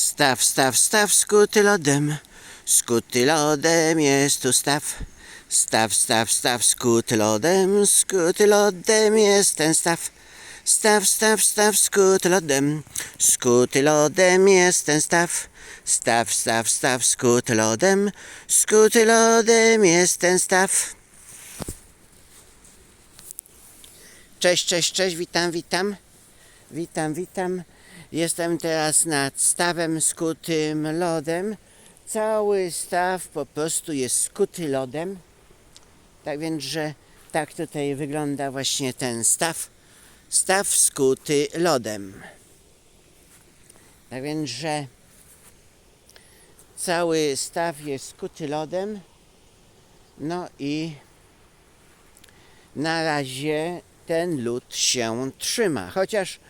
Staw, staw, staw, skuty lodem, skuty lodem, jest tu staw. Staw, staw, staw, skuty lodem, skuty lodem, jest ten staw. Staw, staw, staw, skuty lodem, skuty lodem, jest ten staw. Staw, staw, staw, skuty lodem, skuty lodem, jest ten staw. Cześć, cześć, cześć, witam, witam. Witam, witam. Jestem teraz nad stawem skutym lodem. Cały staw po prostu jest skuty lodem. Tak więc, że tak tutaj wygląda właśnie ten staw. Staw skuty lodem. Tak więc, że cały staw jest skuty lodem. No i na razie ten lód się trzyma. Chociaż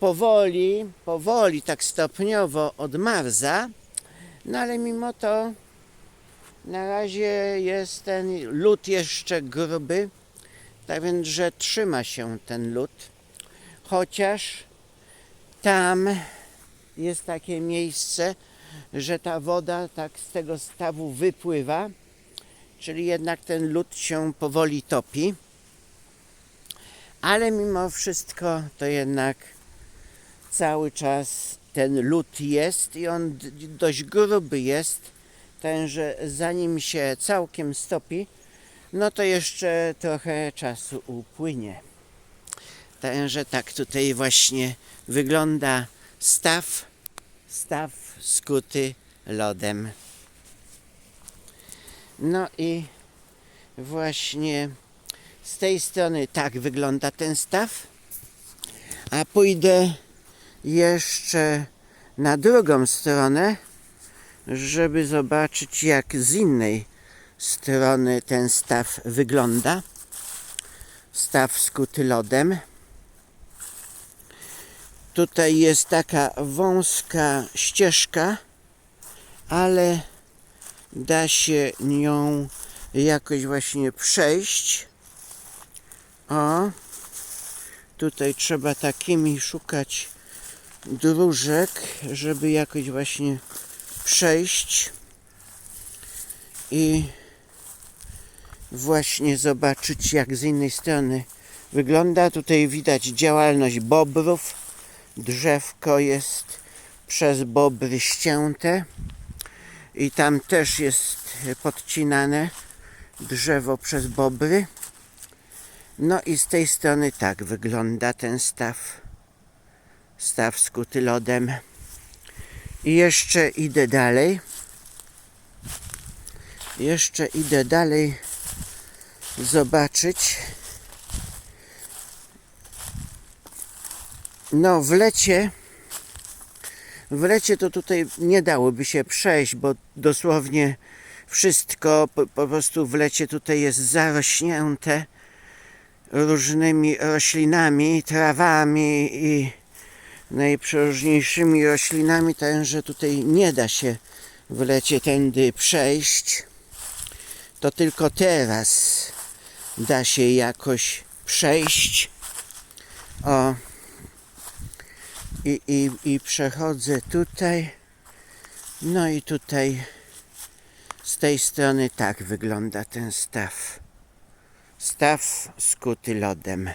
powoli, powoli, tak stopniowo odmarza, no ale mimo to na razie jest ten lód jeszcze gruby, tak więc, że trzyma się ten lód. Chociaż tam jest takie miejsce, że ta woda tak z tego stawu wypływa, czyli jednak ten lód się powoli topi. Ale mimo wszystko to jednak cały czas ten lód jest i on dość gruby jest, ten, że zanim się całkiem stopi, no to jeszcze trochę czasu upłynie. Także tak tutaj właśnie wygląda staw, staw skuty lodem. No i właśnie z tej strony tak wygląda ten staw, a pójdę jeszcze na drugą stronę, żeby zobaczyć jak z innej strony ten staw wygląda. Staw skuty lodem. Tutaj jest taka wąska ścieżka, ale da się nią jakoś właśnie przejść. O, tutaj trzeba takimi szukać dróżek, żeby jakoś właśnie przejść i właśnie zobaczyć jak z innej strony wygląda. Tutaj widać działalność bobrów. Drzewko jest przez bobry ścięte i tam też jest podcinane drzewo przez bobry. No i z tej strony tak wygląda ten staw. Staw skuty lodem. I jeszcze idę dalej. Jeszcze idę dalej zobaczyć. No w lecie w lecie to tutaj nie dałoby się przejść, bo dosłownie wszystko po, po prostu w lecie tutaj jest zarośnięte różnymi roślinami, trawami i najprzeróżniejszymi roślinami, także tutaj nie da się w lecie tędy przejść. To tylko teraz da się jakoś przejść. O. I, i, i przechodzę tutaj. No i tutaj z tej strony tak wygląda ten staw. Staw skuty lodem.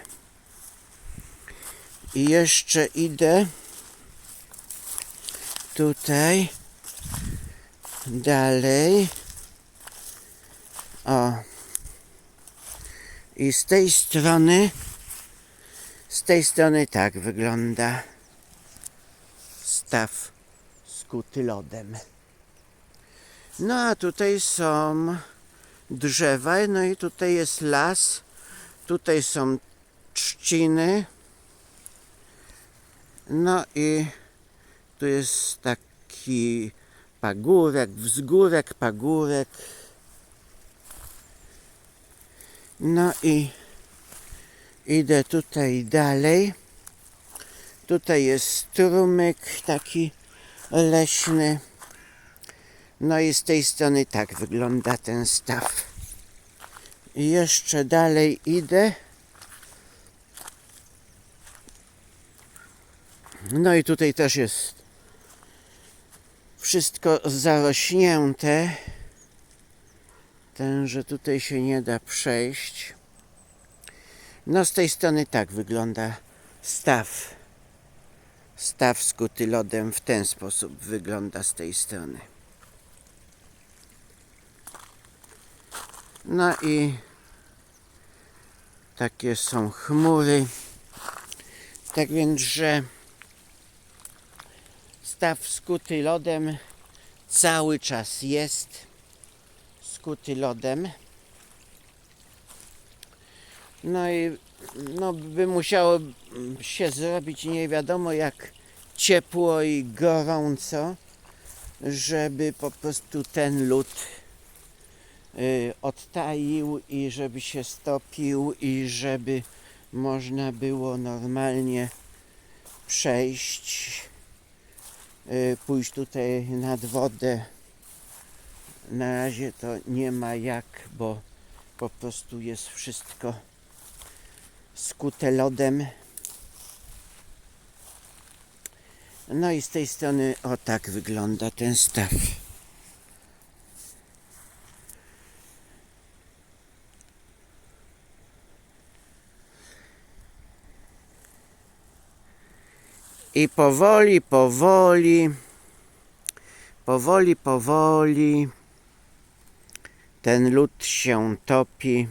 I jeszcze idę tutaj dalej. O. I z tej strony z tej strony tak wygląda staw skuty lodem. No a tutaj są drzewa, no i tutaj jest las, tutaj są trzciny, no i tu jest taki pagórek, wzgórek, pagórek. No i idę tutaj dalej. Tutaj jest strumyk taki leśny. No i z tej strony tak wygląda ten staw. I jeszcze dalej idę. No i tutaj też jest wszystko zarośnięte. Ten, że tutaj się nie da przejść. No z tej strony tak wygląda staw. Staw skuty lodem w ten sposób wygląda z tej strony. No i takie są chmury. Tak więc, że staw skuty lodem cały czas jest skuty lodem. No i no, by musiało się zrobić nie wiadomo jak ciepło i gorąco, żeby po prostu ten lód y, odtaił i żeby się stopił i żeby można było normalnie przejść, pójść tutaj nad wodę. Na razie to nie ma jak, bo po prostu jest wszystko skute lodem. No i z tej strony o tak wygląda ten staw. I powoli, powoli, powoli, powoli ten lód się topi.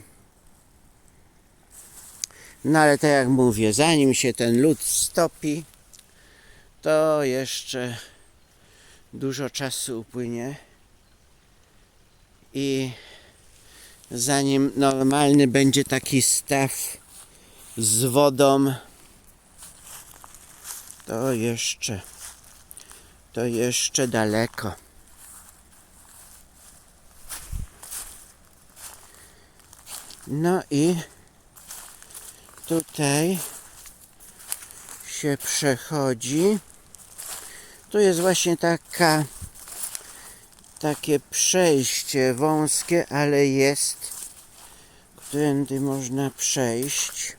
No ale tak jak mówię, zanim się ten lód stopi, to jeszcze dużo czasu upłynie. I zanim normalny będzie taki staw z wodą, to jeszcze, to jeszcze daleko. No i tutaj się przechodzi. Tu jest właśnie taka takie przejście wąskie, ale jest którędy można przejść.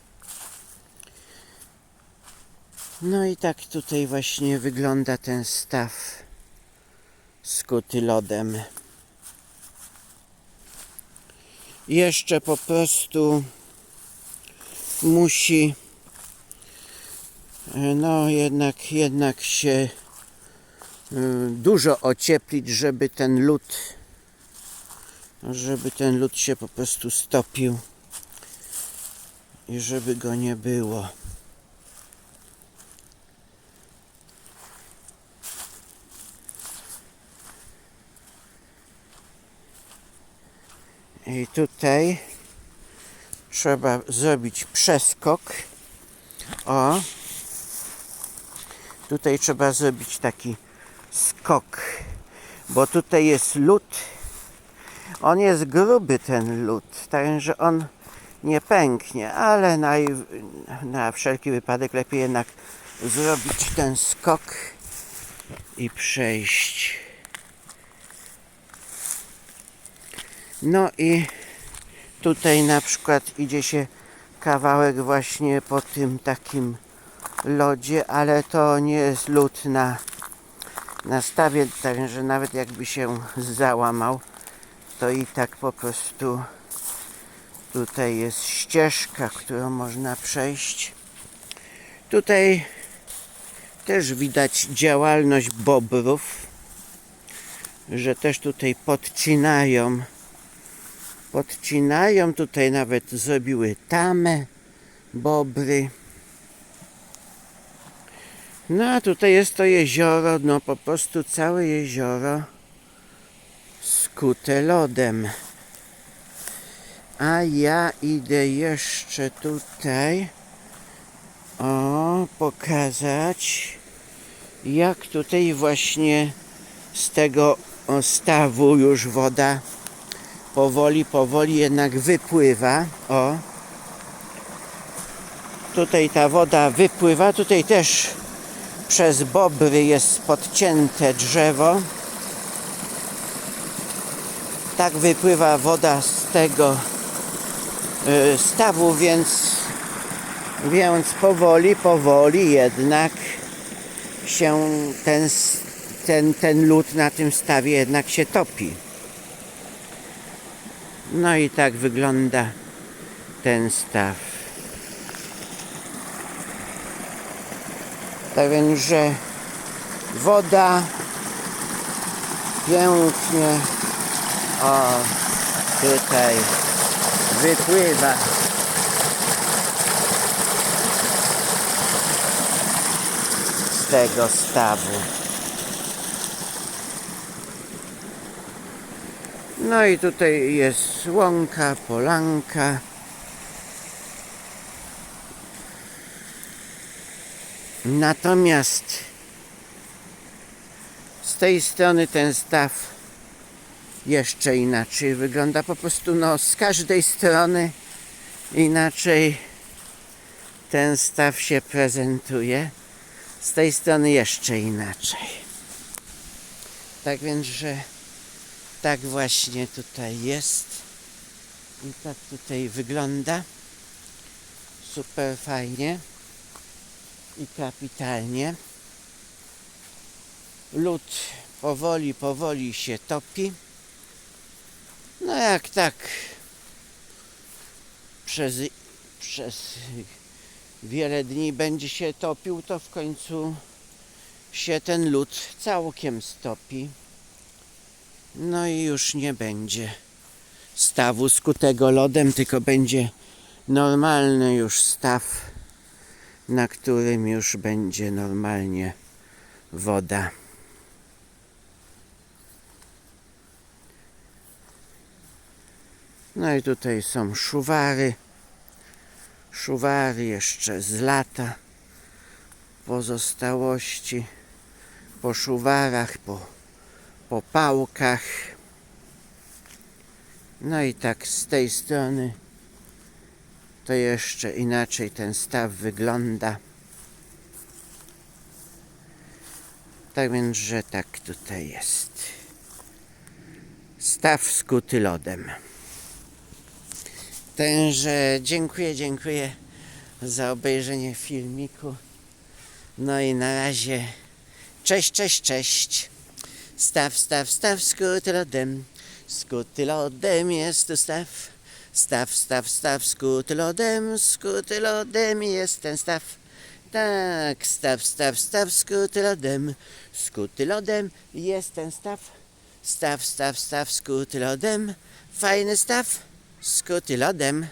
No i tak tutaj właśnie wygląda ten staw skuty lodem. Jeszcze po prostu musi no jednak jednak się e, dużo ocieplić, żeby ten lód żeby ten lód się po prostu stopił i żeby go nie było. I tutaj trzeba zrobić przeskok. O. Tutaj trzeba zrobić taki skok, bo tutaj jest lód. On jest gruby ten lód, także on nie pęknie, ale na, na wszelki wypadek lepiej jednak zrobić ten skok i przejść. No i tutaj na przykład idzie się kawałek właśnie po tym takim lodzie, ale to nie jest lód na, na stawie, także nawet jakby się załamał, to i tak po prostu tutaj jest ścieżka, którą można przejść. Tutaj też widać działalność bobrów, że też tutaj podcinają podcinają, tutaj nawet zrobiły tamę, bobry. No a tutaj jest to jezioro, no po prostu całe jezioro skute lodem. A ja idę jeszcze tutaj o pokazać jak tutaj właśnie z tego stawu już woda powoli, powoli jednak wypływa. O. Tutaj ta woda wypływa. Tutaj też przez bobry jest podcięte drzewo. Tak wypływa woda z tego y, stawu, więc więc powoli, powoli jednak się ten ten, ten lód na tym stawie jednak się topi. No i tak wygląda ten staw. Tak więc, że woda pięknie o tutaj wypływa. Z tego stawu. No i tutaj jest łąka, polanka. Natomiast z tej strony ten staw jeszcze inaczej wygląda. Po prostu no, z każdej strony inaczej ten staw się prezentuje. Z tej strony jeszcze inaczej. Tak więc, że tak właśnie tutaj jest. I tak tutaj wygląda. Super fajnie i kapitalnie. Lód powoli, powoli się topi. No jak tak przez, przez wiele dni będzie się topił, to w końcu się ten lód całkiem stopi. No i już nie będzie stawu skutego lodem, tylko będzie normalny już staw, na którym już będzie normalnie woda. No i tutaj są szuwary. Szuwary jeszcze z lata. Pozostałości po szuwarach, po, po pałkach. No i tak z tej strony to jeszcze inaczej ten staw wygląda. Tak więc, że tak tutaj jest. Staw skuty lodem. Także dziękuję, dziękuję za obejrzenie filmiku. No i na razie cześć, cześć, cześć. Staw, staw, staw skuty lodem. Lodem jest tu staw. Staw, staw, staw skuty lodem. Lodem jest ten staw. Tak, staw, staw, staw skuty lodem. Lodem jest ten staw. Staw, staw, staw skuty lodem. Fajny staw. Skuty lodem.